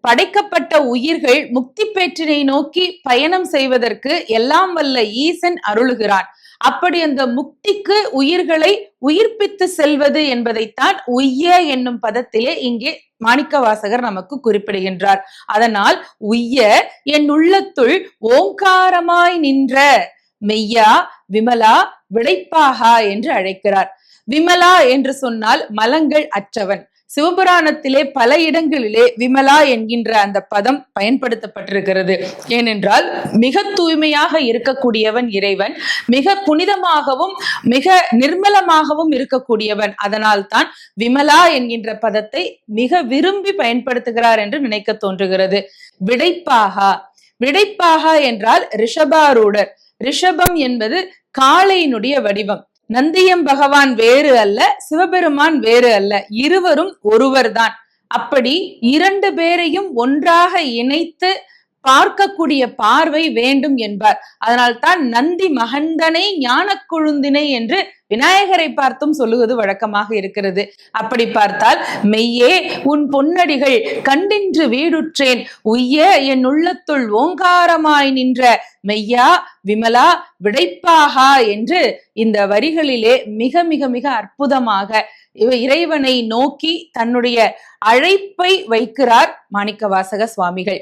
படைக்கப்பட்ட உயிர்கள் முக்தி பேற்றினை நோக்கி பயணம் செய்வதற்கு எல்லாம் வல்ல ஈசன் அருளுகிறான். அப்படி அந்த முக்திக்கு உயிர்களை உயிர்ப்பித்து செல்வது என்பதைத்தான் உய்ய என்னும் பதத்திலே இங்கே மாணிக்க வாசகர் நமக்கு குறிப்பிடுகின்றார். அதனால் உய்ய என் உள்ளத்துள் ஓங்காரமாய் நின்ற மெய்யா விமலா விடைப்பாகா என்று அழைக்கிறார். விமலா என்று சொன்னால் மலங்கள் அற்றவன். சிவபுராணத்திலே பல இடங்களிலே விமலா என்கின்ற அந்த பதம் பயன்படுத்தப்பட்டிருக்கிறது. ஏனென்றால் மிக தூய்மையாக இருக்கக்கூடியவன் இறைவன் மிக புனிதமாகவும் மிக நிர்மலமாகவும் இருக்கக்கூடியவன். அதனால் தான் விமலா என்கின்ற பதத்தை மிக விரும்பி பயன்படுத்துகிறார் என்று நினைக்க தோன்றுகிறது. விடைப்பாகா விடைப்பாகா என்றால் ரிஷபாரூடர். ரிஷபம் என்பது காளையினுடைய வடிவம். நந்தியம் பகவான் வேறு அல்ல சிவபெருமான் வேறு அல்ல இருவரும் ஒருவர்தான். அப்படி இரண்டு பேரையும் ஒன்றாக இணைத்து பார்க்கக்கூடிய பார்வை வேண்டும் என்பார். அதனால் தான் நந்தி மகந்தனை ஞான கொழுந்தினை என்று விநாயகரை பார்த்தும் சொல்லுவது வழக்கமாக இருக்கிறது. அப்படி பார்த்தால் மெய்யே உன் பொன்னடிகள் கண்டின்று வீடுற்றேன். உய்ய என் உள்ளத்துள் ஓங்காரமாய் நின்ற. மெய்யா விமலா விடைப்பாகா என்று இந்த வரிகளிலே மிக மிக மிக அற்புதமாக இறைவனை நோக்கி தன்னுடைய அழைப்பை வைக்கிறார் மாணிக்கவாசக சுவாமிகள்.